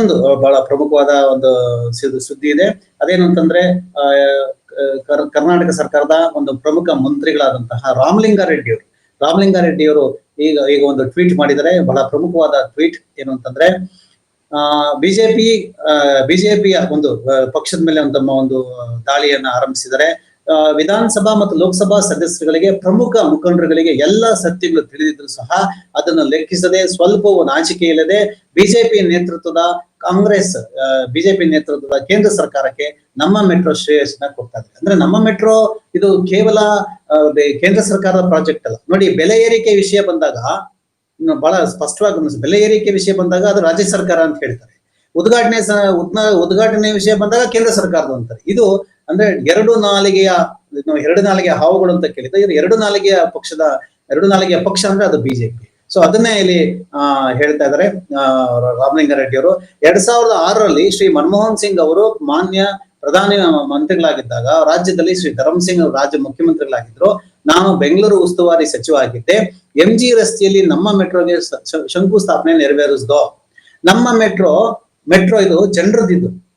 ಇನ್ನೊಂದು ಬಹಳ ಪ್ರಮುಖವಾದ ಒಂದು ಸುದ್ದಿ- ಇದೆ. ಅದೇನಂತಂದ್ರೆ ಕರ್ನಾಟಕ ಸರ್ಕಾರದ ಒಂದು ಪ್ರಮುಖ ಮಂತ್ರಿಗಳಾದಂತಹ ರಾಮಲಿಂಗಾರೆಡ್ಡಿ ಅವರು. ರಾಮಲಿಂಗಾರೆಡ್ಡಿ ಅವರು ಈಗ ಈಗ ಒಂದು ಟ್ವೀಟ್ ಮಾಡಿದರೆ ಬಹಳ ಪ್ರಮುಖವಾದ ಟ್ವೀಟ್ ಏನು ಅಂತಂದ್ರೆ ಆ ಬಿಜೆಪಿ ಬಿಜೆಪಿಯ ಒಂದು ಪಕ್ಷದ ಮೇಲೆ ಒಂದು ತಮ್ಮ ಒಂದು ದಾಳಿಯನ್ನ ಆರಂಭಿಸಿದ್ದಾರೆ. ಆ, ವಿಧಾನಸಭಾ ಮತ್ತು ಲೋಕಸಭಾ ಸದಸ್ಯರುಗಳಿಗೆ, ಪ್ರಮುಖ ಮುಖಂಡರುಗಳಿಗೆ ಎಲ್ಲ ಸತ್ಯಗಳು ತಿಳಿದಿದ್ರು ಸಹ ಅದನ್ನು ಲೆಕ್ಕಿಸದೆ, ಸ್ವಲ್ಪವೂ ನಾಚಿಕೆ ಇಲ್ಲದೆ ಬಿಜೆಪಿ ನೇತೃತ್ವದ ಕಾಂಗ್ರೆಸ್ ಬಿಜೆಪಿ ನೇತೃತ್ವದ ಕೇಂದ್ರ ಸರ್ಕಾರಕ್ಕೆ ನಮ್ಮ ಮೆಟ್ರೋ ಶ್ರೇಯಸ್ನ ಕೊಡ್ತಾ ಇದೆ ಅಂದ್ರೆ ನಮ್ಮ ಮೆಟ್ರೋ ಇದು ಕೇವಲ ಕೇಂದ್ರ ಸರ್ಕಾರದ ಪ್ರಾಜೆಕ್ಟ್ ಅಲ್ಲ. ನೋಡಿ, ಬೆಲೆ ಏರಿಕೆ ವಿಷಯ ಬಂದಾಗ ಬಹಳ ಸ್ಪಷ್ಟವಾಗಿ ಬೆಲೆ ಏರಿಕೆ ವಿಷಯ ಬಂದಾಗ ಅದು ರಾಜ್ಯ ಸರ್ಕಾರ ಅಂತ ಹೇಳ್ತಾರೆ. ಉದ್ಘಾಟನೆ ಉದ್ಘಾಟನೆ ವಿಷಯ ಬಂದಾಗ ಕೇಂದ್ರ ಸರ್ಕಾರದ ಅಂತಾರೆ. ಇದು ಅಂದ್ರೆ ಎರಡು ನಾಲಿಗೆಯ ಎರಡು ನಾಲಿಗೆಯ ಹಾವುಗಳು ಅಂತ ಕೇಳಿದ್ರೆ ಎರಡು ನಾಲಿಗೆಯ ಪಕ್ಷದ, ಎರಡು ನಾಲಿಗೆಯ ಪಕ್ಷ ಅಂದ್ರೆ ಅದು ಬಿಜೆಪಿ ಸೊ ಅದನ್ನೇ ಇಲ್ಲಿ, ಆ, ಹೇಳ್ತಾ ಇದ್ದಾರೆ ರಾಮಲಿಂಗ ರೆಡ್ಡಿ ಅವರು. ಎರಡ್ ಸಾವಿರದ ಆರರಲ್ಲಿ ಶ್ರೀ ಮನಮೋಹನ್ ಸಿಂಗ್ ಅವರು ಮಾನ್ಯ ಪ್ರಧಾನಿ ಮಂತ್ರಿಗಳಾಗಿದ್ದಾಗ ರಾಜ್ಯದಲ್ಲಿ ಶ್ರೀ ಧರಮ್ ಸಿಂಗ್ ರಾಜ್ಯ ಮುಖ್ಯಮಂತ್ರಿಗಳಾಗಿದ್ರು. ನಾನು ಬೆಂಗಳೂರು ಉಸ್ತುವಾರಿ ಸಚಿವ ಆಗಿದ್ದೆ. ಎಂ ಜಿ ರಸ್ತೆಯಲ್ಲಿ ನಮ್ಮ ಮೆಟ್ರೋಗೆ ಶಂಕುಸ್ಥಾಪನೆ ನೆರವೇರಿಸ್ದೋ. ನಮ್ಮ ಮೆಟ್ರೋ ಮೆಟ್ರೋ ಇದು ಜನರದಿದ್ದು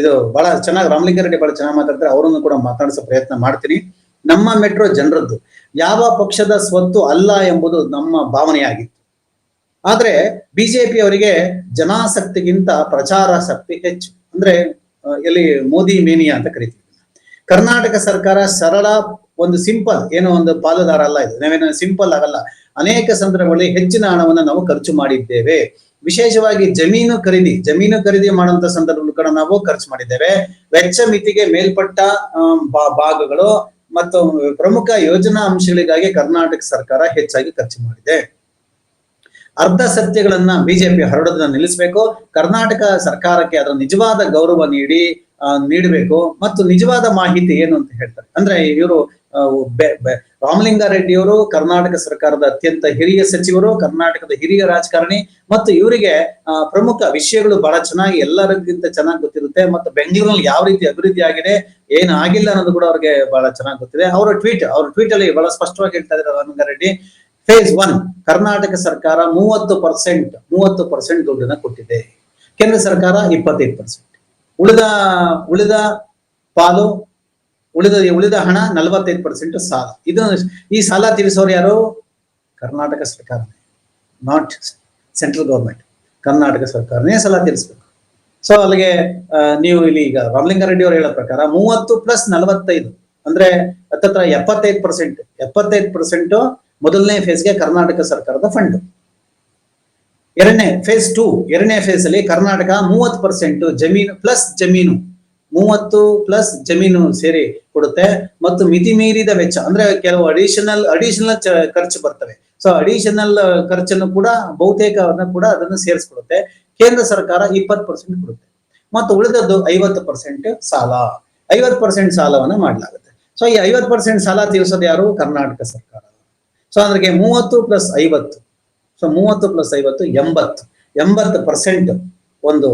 ಇದು ಬಹಳ ಚೆನ್ನಾಗಿ ರಾಮಲಿಂಗಾರೆಡ್ಡಿ ಬಹಳ ಚೆನ್ನಾಗಿ ಮಾತಾಡ್ತಾರೆ. ಅವರನ್ನು ಕೂಡ ಮಾತಾಡಿಸೋ ಪ್ರಯತ್ನ ಮಾಡ್ತೀನಿ. ನಮ್ಮ ಮೆಟ್ರೋ ಜನರದ್ದು ಯಾವ ಪಕ್ಷದ ಸ್ವತ್ತು ಅಲ್ಲ ಎಂಬುದು ನಮ್ಮ ಭಾವನೆಯಾಗಿತ್ತು ಆದ್ರೆ ಬಿಜೆಪಿ ಅವರಿಗೆ ಜನಾಸಕ್ತಿಗಿಂತ ಪ್ರಚಾರ ಶಕ್ತಿ ಹೆಚ್ಚು. ಅಂದ್ರೆ ಇಲ್ಲಿ ಮೋದಿ ಮೇನಿಯಾ ಅಂತ ಕರಿತೀವಿ. ಕರ್ನಾಟಕ ಸರ್ಕಾರ ಸರಳ ಒಂದು ಸಿಂಪಲ್, ಏನೋ ಒಂದು ಪಾಲುದಾರ ಅಲ್ಲ ಇದು. ನಾವೇನೋ ಸಿಂಪಲ್ ಆಗಲ್ಲ. ಅನೇಕ ಸಂದರ್ಭಗಳಲ್ಲಿ ಹೆಚ್ಚಿನ ಹಣವನ್ನು ನಾವು ಖರ್ಚು ಮಾಡಿದ್ದೇವೆ. ವಿಶೇಷವಾಗಿ ಜಮೀನು ಖರೀದಿ ಜಮೀನು ಖರೀದಿ ಮಾಡುವಂತ ಸಂದರ್ಭಗಳು ಕೂಡ ನಾವು ಖರ್ಚು ಮಾಡಿದ್ದೇವೆ. ವೆಚ್ಚ ಮಿತಿಗೆ ಮೇಲ್ಪಟ್ಟ ಭಾಗಗಳು ಮತ್ತು ಪ್ರಮುಖ ಯೋಜನಾ ಅಂಶಗಳಿಗಾಗಿ ಕರ್ನಾಟಕ ಸರ್ಕಾರ ಹೆಚ್ಚಾಗಿ ಖರ್ಚು ಮಾಡಿದೆ. ಅರ್ಧ ಸತ್ಯಗಳನ್ನ ಬಿಜೆಪಿ ಹರಡೋದನ್ನ ನಿಲ್ಲಿಸಬೇಕು. ಕರ್ನಾಟಕ ಸರ್ಕಾರಕ್ಕೆ ಅದರ ನಿಜವಾದ ಗೌರವ ನೀಡಿ ನೀಡಬೇಕು. ಮತ್ತು ನಿಜವಾದ ಮಾಹಿತಿ ಏನು ಅಂತ ಹೇಳ್ತಾರೆ. ಅಂದ್ರೆ ಇವರು ರಾಮಲಿಂಗಾರೆಡ್ಡಿ ಅವರು ಕರ್ನಾಟಕ ಸರ್ಕಾರದ ಅತ್ಯಂತ ಹಿರಿಯ ಸಚಿವರು, ಕರ್ನಾಟಕದ ಹಿರಿಯ ರಾಜಕಾರಣಿ. ಮತ್ತು ಇವರಿಗೆ ಪ್ರಮುಖ ವಿಷಯಗಳು ಬಹಳ ಚೆನ್ನಾಗಿ ಎಲ್ಲರಿಗಿಂತ ಚೆನ್ನಾಗಿ ಗೊತ್ತಿರುತ್ತೆ. ಮತ್ತು ಬೆಂಗಳೂರಿನಲ್ಲಿ ಯಾವ ರೀತಿ ಅಭಿವೃದ್ಧಿ ಆಗಿದೆ, ಏನು ಆಗಿಲ್ಲ ಅನ್ನೋದು ಕೂಡ ಅವ್ರಿಗೆ ಬಹಳ ಚೆನ್ನಾಗಿ ಗೊತ್ತಿದೆ. ಅವರ ಟ್ವೀಟ್, ಅವ್ರ ಟ್ವೀಟ್ ಅಲ್ಲಿ ಬಹಳ ಸ್ಪಷ್ಟವಾಗಿ ಹೇಳ್ತಾ ಇದ್ದಾರೆ ರಾಮಲಿಂಗಾರೆಡ್ಡಿ. ಫೇಸ್ ಒನ್ ಕರ್ನಾಟಕ ಸರ್ಕಾರ ಮೂವತ್ತು ಪರ್ಸೆಂಟ್ ಮೂವತ್ತು ಪರ್ಸೆಂಟ್ ದುಡ್ಡನ್ನ ಕೊಟ್ಟಿದೆ. ಕೇಂದ್ರ ಸರ್ಕಾರ ಇಪ್ಪತ್ತೈದು ಪರ್ಸೆಂಟ್ ಉಳಿದ ಉಳಿದ ಪಾಲು, ಉಳಿದ ಉಳಿದ ಹಣ ನಲವತ್ತೈದು ಪರ್ಸೆಂಟ್ ಸಾಲ. ಇದು ಈ ಸಾಲ ತೀರಿಸೋರು ಯಾರು? ಕರ್ನಾಟಕ ಸರ್ಕಾರ ನಾಟ್ ಸೆಂಟ್ರಲ್ ಗೌರ್ಮೆಂಟ್ ಕರ್ನಾಟಕ ಸರ್ಕಾರನೇ ಸಾಲ ತೀರಿಸಬೇಕು. ಸೊ ಅಲ್ಲಿಗೆ ನೀವು ಇಲ್ಲಿ ಈಗ ರಾಮಲಿಂಗಾರೆಡ್ಡಿ ಅವರು ಹೇಳೋ ಪ್ರಕಾರ ಮೂವತ್ತು ಪ್ಲಸ್ ನಲವತ್ತೈದು, ಅಂದ್ರೆ ಹತ್ತತ್ರ ಎಪ್ಪತ್ತೈದು ಪರ್ಸೆಂಟ್ ಎಪ್ಪತ್ತೈದು ಪರ್ಸೆಂಟ್ ಮೊದಲನೇ ಫೇಸ್ಗೆ ಕರ್ನಾಟಕ ಸರ್ಕಾರದ ಫಂಡ್ ಎರಡನೇ ಫೇಸ್ ಟೂ ಎರಡನೇ ಫೇಸ್ ಅಲ್ಲಿ ಕರ್ನಾಟಕ ಮೂವತ್ತು ಪರ್ಸೆಂಟ್ ಜಮೀನು ಪ್ಲಸ್ ಜಮೀನು, ಮೂವತ್ತು ಪ್ಲಸ್ ಜಮೀನು ಸೇರಿ ಕೊಡುತ್ತೆ. ಮತ್ತು ಮಿತಿ ಮೀರಿದ ವೆಚ್ಚ, ಅಂದ್ರೆ ಕೆಲವು ಅಡಿಷನಲ್ ಅಡಿಷನಲ್ ಖರ್ಚು ಬರ್ತವೆ. ಸೊ ಅಡಿಷನಲ್ ಖರ್ಚನ್ನು ಕೂಡ ಬಹುತೇಕ ಕೂಡ ಅದನ್ನು ಸೇರಿಸ್ಕೊಡುತ್ತೆ. ಕೇಂದ್ರ ಸರ್ಕಾರ ಇಪ್ಪತ್ತು ಪರ್ಸೆಂಟ್ ಕೊಡುತ್ತೆ. ಮತ್ತು ಉಳಿದದ್ದು ಐವತ್ತು ಪರ್ಸೆಂಟ್ ಸಾಲ. ಐವತ್ತು ಪರ್ಸೆಂಟ್ ಸಾಲವನ್ನ ಮಾಡಲಾಗುತ್ತೆ. ಸೊ ಈ ಐವತ್ತು ಪರ್ಸೆಂಟ್ ಸಾಲ ತೀರಿಸೋದು ಯಾರು? ಕರ್ನಾಟಕ ಸರ್ಕಾರ. ಸೊ ಅಂದ್ರೆ ಮೂವತ್ತು ಪ್ಲಸ್ ಐವತ್ತು. ಸೊ ಮೂವತ್ತು ಪ್ಲಸ್ ಐವತ್ತು, ಎಂಬತ್ತು. ಎಂಬತ್ತು ಪರ್ಸೆಂಟ್ ಒಂದು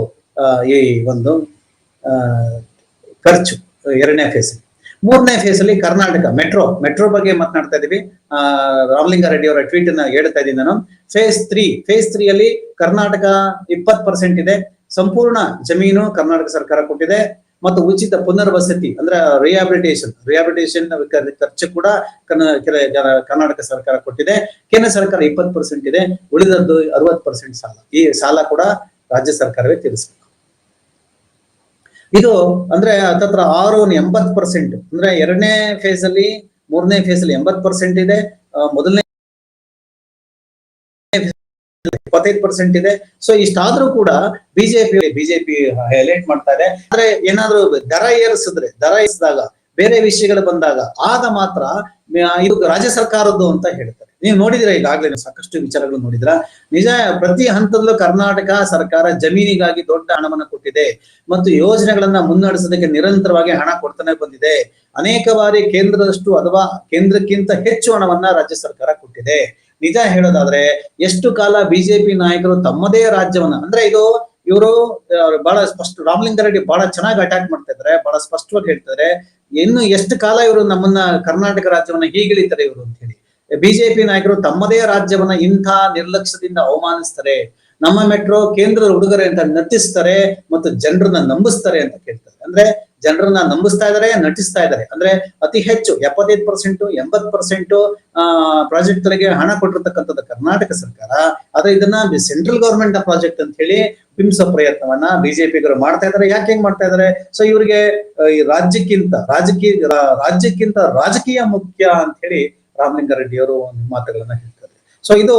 ಈ ಒಂದು ಖರ್ಚು, ಎರಡನೇ ಫೇಸ್ ಮೂರನೇ ಫೇಸ್ ಅಲ್ಲಿ ಕರ್ನಾಟಕ ಮೆಟ್ರೋ ಮೆಟ್ರೋ ಬಗ್ಗೆ ಮಾತನಾಡ್ತಾ ಇದೀವಿ. ರಾಮಲಿಂಗ ರೆಡ್ಡಿ ಅವರ ಟ್ವೀಟ್ ಅನ್ನ ಹೇಳ್ತಾ ಇದ್ದೀನಿ ನಾನು. ಫೇಸ್ ತ್ರೀ ಫೇಸ್ ತ್ರೀ ಅಲ್ಲಿ ಕರ್ನಾಟಕ ಇಪ್ಪತ್ತು ಪರ್ಸೆಂಟ್ ಇದೆ. ಸಂಪೂರ್ಣ ಜಮೀನು ಕರ್ನಾಟಕ ಸರ್ಕಾರ ಕೊಟ್ಟಿದೆ. ಮತ್ತು ಉಚಿತ ಪುನರ್ವಸತಿ, ಅಂದ್ರೆ ರಿಹಾಬಿಲಿಟೇಷನ್ ರಿಹಾಬಿಲಿಟೇಷನ್ ಖರ್ಚು ಕೂಡ ಕರ್ನಾಟಕ ಸರ್ಕಾರ ಕೊಟ್ಟಿದೆ. ಕೇಂದ್ರ ಸರ್ಕಾರ ಇಪ್ಪತ್ತು ಪರ್ಸೆಂಟ್ ಇದೆ, ಉಳಿದದ್ದು ಅರವತ್ತು ಪರ್ಸೆಂಟ್ ಸಾಲ. ಈ ಸಾಲ ಕೂಡ ರಾಜ್ಯ ಸರ್ಕಾರವೇ ತೀರಿಸಬೇಕು. ಇದು ಅಂದ್ರೆ ಹತ್ತತ್ರ ಆರು ಎಂಬತ್ ಪರ್ಸೆಂಟ್ ಅಂದ್ರೆ ಎರಡನೇ ಫೇಸ್ ಅಲ್ಲಿ, ಮೂರನೇ ಫೇಸ್ ಅಲ್ಲಿ ಎಂಬತ್ ಪರ್ಸೆಂಟ್ ಇದೆ ಮೊದಲನೇ ಇಪ್ಪತ್ತೈದು ಪರ್ಸೆಂಟ್ ಇದೆ. ಸೊ ಇಷ್ಟಾದ್ರೂ ಕೂಡ ಬಿಜೆಪಿ ಬಿಜೆಪಿ ಹೈಲೈಟ್ ಮಾಡ್ತಾರೆ ಆದ್ರೆ ಏನಾದ್ರೂ ದರ ಏರಿಸಿದ್ರೆ, ದರ ಏರಿಸಿದಾಗ, ಬೇರೆ ವಿಷಯಗಳು ಬಂದಾಗ, ಆಗ ಮಾತ್ರ ಇದು ರಾಜ್ಯ ಸರ್ಕಾರದ್ದು ಅಂತ ಹೇಳ್ತಾರೆ. ನೀವು ನೋಡಿದ್ರೆ ಈಗಾಗಲೇ ಸಾಕಷ್ಟು ವಿಚಾರಗಳು ನೋಡಿದ್ರ? ನಿಜ, ಪ್ರತಿ ಹಂತದಲ್ಲೂ ಕರ್ನಾಟಕ ಸರ್ಕಾರ ಜಮೀನಿಗಾಗಿ ದೊಡ್ಡ ಹಣವನ್ನ ಕೊಟ್ಟಿದೆ. ಮತ್ತು ಯೋಜನೆಗಳನ್ನ ಮುನ್ನಡೆಸೋದಕ್ಕೆ ನಿರಂತರವಾಗಿ ಹಣ ಕೊಡ್ತಾನೆ ಬಂದಿದೆ. ಅನೇಕ ಬಾರಿ ಕೇಂದ್ರದಷ್ಟು ಅಥವಾ ಕೇಂದ್ರಕ್ಕಿಂತ ಹೆಚ್ಚು ಹಣವನ್ನ ರಾಜ್ಯ ಸರ್ಕಾರ ಕೊಟ್ಟಿದೆ. ನಿಜ ಹೇಳೋದಾದ್ರೆ ಎಷ್ಟು ಕಾಲ ಬಿಜೆಪಿ ನಾಯಕರು ತಮ್ಮದೇ ರಾಜ್ಯವನ್ನ, ಅಂದ್ರೆ ಇದು ಇವರು ಬಹಳ ಸ್ಪಷ್ಟ ರಾಮಲಿಂಗಾರೆಡ್ಡಿ ಬಹಳ ಚೆನ್ನಾಗಿ ಅಟ್ಯಾಕ್ ಮಾಡ್ತಾ ಬಹಳ ಸ್ಪಷ್ಟವಾಗಿ ಹೇಳ್ತಾರೆ ಇನ್ನು ಎಷ್ಟು ಕಾಲ ಇವರು ನಮ್ಮನ್ನ ಕರ್ನಾಟಕ ರಾಜ್ಯವನ್ನ ಹೀಗಿಳಿತಾರೆ ಇವರು ಅಂತ ಹೇಳಿ. ಬಿಜೆಪಿ ನಾಯಕರು ತಮ್ಮದೇ ರಾಜ್ಯವನ್ನ ಇಂಥ ನಿರ್ಲಕ್ಷ್ಯದಿಂದ ಅವಮಾನಿಸ್ತಾರೆ. ನಮ್ಮ ಮೆಟ್ರೋ ಕೇಂದ್ರದ ಹುಡುಗರೆ ಅಂತ ನರ್ತಿಸ್ತಾರೆ ಮತ್ತು ಜನರನ್ನ ನಂಬಿಸ್ತಾರೆ ಅಂತ ಕೇಳ್ತಾರೆ. ಅಂದ್ರೆ ಜನರನ್ನ ನಂಬಿಸ್ತಾ ಇದಾರೆ, ನಟಿಸ್ತಾ ಇದ್ದಾರೆ ಅಂದ್ರೆ ಅತಿ ಹೆಚ್ಚು ಎಪ್ಪತ್ತೈದು ಪರ್ಸೆಂಟ್ ಎಂಬತ್ ಪರ್ಸೆಂಟ್ ಪ್ರಾಜೆಕ್ಟ್ ಗಳಿಗೆ ಹಣ ಕೊಟ್ಟಿರ್ತಕ್ಕಂಥದ್ದು ಕರ್ನಾಟಕ ಸರ್ಕಾರ. ಆದ್ರೆ ಇದನ್ನ ಸೆಂಟ್ರಲ್ ಗವರ್ಮೆಂಟ್ ಪ್ರಾಜೆಕ್ಟ್ ಅಂತ ಹೇಳಿ ಬಿಂಬಿಸೋ ಪ್ರಯತ್ನವನ್ನ ಬಿಜೆಪಿಗರು ಮಾಡ್ತಾ ಇದಾರೆ. ಯಾಕೆ ಹೆಂಗ್ ಮಾಡ್ತಾ ಇದಾರೆ? ಸೊ ಇವರಿಗೆ, ಈ ರಾಜ್ಯಕ್ಕಿಂತ, ರಾಜಕೀಯ ರಾಜ್ಯಕ್ಕಿಂತ ರಾಜಕೀಯ ಮುಖ್ಯ ಅಂತ ಹೇಳಿ ರಾಮಲಿಂಗಾರೆಡ್ಡಿ ಅವರು ಒಂದು ಮಾತುಗಳನ್ನ ಹೇಳ್ತಾರೆ. ಸೊ ಇದು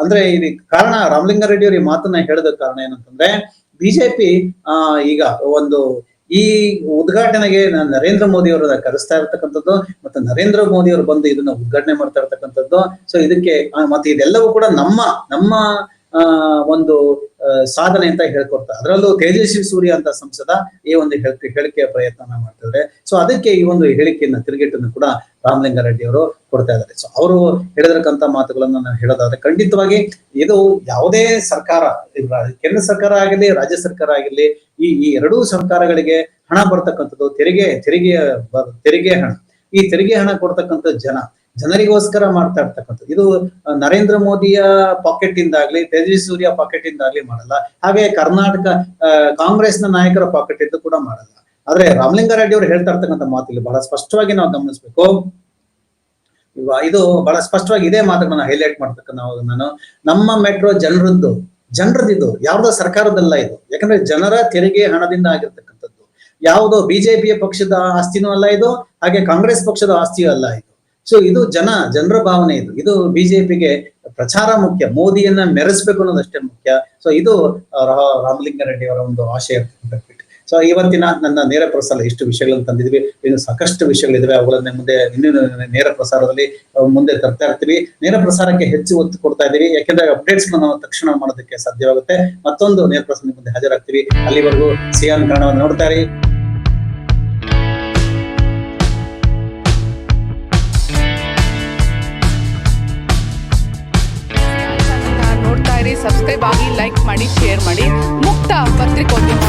ಅಂದ್ರೆ ಇದು ಕಾರಣ ರಾಮಲಿಂಗಾರೆಡ್ಡಿ ಅವರು ಈ ಮಾತನ್ನ ಹೇಳದ ಕಾರಣ ಏನಂತಂದ್ರೆ, ಬಿಜೆಪಿ, ಆ, ಈಗ ಒಂದು ಈ ಉದ್ಘಾಟನೆಗೆ ನಾನು ನರೇಂದ್ರ ಮೋದಿ ಅವರ ಕರೆಸ್ತಾ ಇರ್ತಕ್ಕಂಥದ್ದು ಮತ್ತೆ ನರೇಂದ್ರ ಮೋದಿ ಅವರು ಬಂದು ಇದನ್ನ ಉದ್ಘಾಟನೆ ಮಾಡ್ತಾ ಇರ್ತಕ್ಕಂಥದ್ದು. ಸೊ ಇದಕ್ಕೆ ಮತ್ತೆ ಇದೆಲ್ಲವೂ ಕೂಡ ನಮ್ಮ ನಮ್ಮ ಒಂದು ಸಾಧನೆ ಅಂತ ಹೇಳ್ಕೊಡ್ತಾರೆ ಅದರಲ್ಲೂ ತೇಜಸ್ವಿ ಸೂರ್ಯ ಅಂತ ಸಂಸದ ಈ ಒಂದು ಹೇಳಿಕೆ ಹೇಳಿಕೆಯ ಪ್ರಯತ್ನ ಮಾಡ್ತಿದ್ದಾರೆ. ಸೊ ಅದಕ್ಕೆ ಈ ಒಂದು ಹೇಳಿಕೆಯನ್ನ ತಿರುಗೇಟನ್ನು ಕೂಡ ರಾಮಲಿಂಗಾರೆಡ್ಡಿ ಅವರು ಕೊಡ್ತಾ ಇದ್ದಾರೆ. ಸೊ ಅವರು ಹೇಳಿದಿರಕ್ಕಂತ ಮಾತುಗಳನ್ನ ನಾನು ಹೇಳೋದಾದ್ರೆ, ಖಂಡಿತವಾಗಿ ಇದು ಯಾವುದೇ ಸರ್ಕಾರ ಕೇಂದ್ರ ಸರ್ಕಾರ ಆಗಿರ್ಲಿ ರಾಜ್ಯ ಸರ್ಕಾರ ಆಗಿರ್ಲಿ ಈ ಈ ಎರಡೂ ಸರ್ಕಾರಗಳಿಗೆ ಹಣ ಬರ್ತಕ್ಕಂಥದ್ದು, ತೆರಿಗೆ ತೆರಿಗೆ ತೆರಿಗೆ ಹಣ. ಈ ತೆರಿಗೆ ಹಣ ಕೊಡ್ತಕ್ಕಂಥ ಜನ, ಜನರಿಗೋಸ್ಕರ ಮಾಡ್ತಾ ಇರ್ತಕ್ಕಂಥದ್ದು. ಇದು ನರೇಂದ್ರ ಮೋದಿಯ ಪಾಕೆಟ್ ಇಂದಾಗ್ಲಿ ತೇಜಸ್ವಿ ಸೂರ್ಯ ಪಾಕೆಟ್ ಇಂದಾಗ್ಲಿ ಮಾಡಲ್ಲ. ಹಾಗೆ ಕರ್ನಾಟಕ ಕಾಂಗ್ರೆಸ್ನ ನಾಯಕರ ಪಾಕೆಟ್ ಇಂದ ಕೂಡ ಮಾಡಲ್ಲ. ಆದ್ರೆ ರಾಮಲಿಂಗಾರೆಡ್ಡಿ ಅವರು ಹೇಳ್ತಾ ಇರ್ತಕ್ಕಂಥ ಇಲ್ಲಿ ಬಹಳ ಸ್ಪಷ್ಟವಾಗಿ ನಾವು ಗಮನಿಸ್ಬೇಕು. ಇದು ಬಹಳ ಸ್ಪಷ್ಟವಾಗಿ ಇದೇ ಮಾತುಗಳನ್ನ ಹೈಲೈಟ್ ಮಾಡ್ತಕ್ಕ ನಾವು ನಾನು, ನಮ್ಮ ಮೆಟ್ರೋ ಜನರದ್ದು ಜನರದ್ದು ಇದು ಯಾವುದೋ ಸರ್ಕಾರದಲ್ಲ ಇದು. ಯಾಕಂದ್ರೆ ಜನರ ತೆರಿಗೆ ಹಣದಿಂದ ಆಗಿರ್ತಕ್ಕಂಥದ್ದು. ಯಾವುದೋ ಬಿಜೆಪಿಯ ಪಕ್ಷದ ಆಸ್ತಿನೂ ಅಲ್ಲ ಇದು, ಹಾಗೆ ಕಾಂಗ್ರೆಸ್ ಪಕ್ಷದ ಆಸ್ತಿಯೂ ಅಲ್ಲ ಇದು. ಸೊ ಇದು ಜನ, ಜನರ ಭಾವನೆ ಇದು. ಇದು ಬಿಜೆಪಿಗೆ ಪ್ರಚಾರ ಮುಖ್ಯ, ಮೋದಿಯನ್ನ ಮೆರೆಸ್ಬೇಕು ಅನ್ನೋದಷ್ಟೇ ಮುಖ್ಯ. ಸೊ ಇದು ರಾಮಲಿಂಗಾರೆಡ್ಡಿ ಅವರ ಒಂದು ಆಶಯ. ಸೊ ಇವತ್ತಿನ ನನ್ನ ನೇರ ಪ್ರಸಾರ ಇಷ್ಟು ವಿಷಯಗಳನ್ನು ತಂದಿದ್ವಿ ಇನ್ನು ಸಾಕಷ್ಟು ವಿಷಯಗಳಿದಾವೆ. ಅವುಗಳನ್ನ ಮುಂದೆ ಇನ್ನೇನು ನೇರ ಪ್ರಸಾರದಲ್ಲಿ ಮುಂದೆ ತರ್ತಾ ಇರ್ತೀವಿ. ನೇರ ಪ್ರಸಾರಕ್ಕೆ ಹೆಚ್ಚು ಒತ್ತು ಕೊಡ್ತಾ ಇದೀವಿ ಯಾಕೆಂದ್ರೆ ಅಪ್ಡೇಟ್ಸ್ ನಾವು ತಕ್ಷಣ ಮಾಡೋದಕ್ಕೆ ಸಾಧ್ಯವಾಗುತ್ತೆ. ಮತ್ತೊಂದು ನೇರ ಪ್ರಸಾರ ಮುಂದೆ ಹಾಜರಾಗ್ತೀವಿ. ಅಲ್ಲಿವರೆಗೂ ಸಿಯಾನ್ ಚಾನಲ್ನ ನೋಡ್ತಾ ಇರಿ. ಸಬ್ಸ್ಕ್ರೈಬ್ ಆಗಿ ಲೈಕ್ ಮಾಡಿ ಶೇರ್ ಮಾಡಿ. ಮುಕ್ತ ಪತ್ರಿಕೋದ್ಯಮ.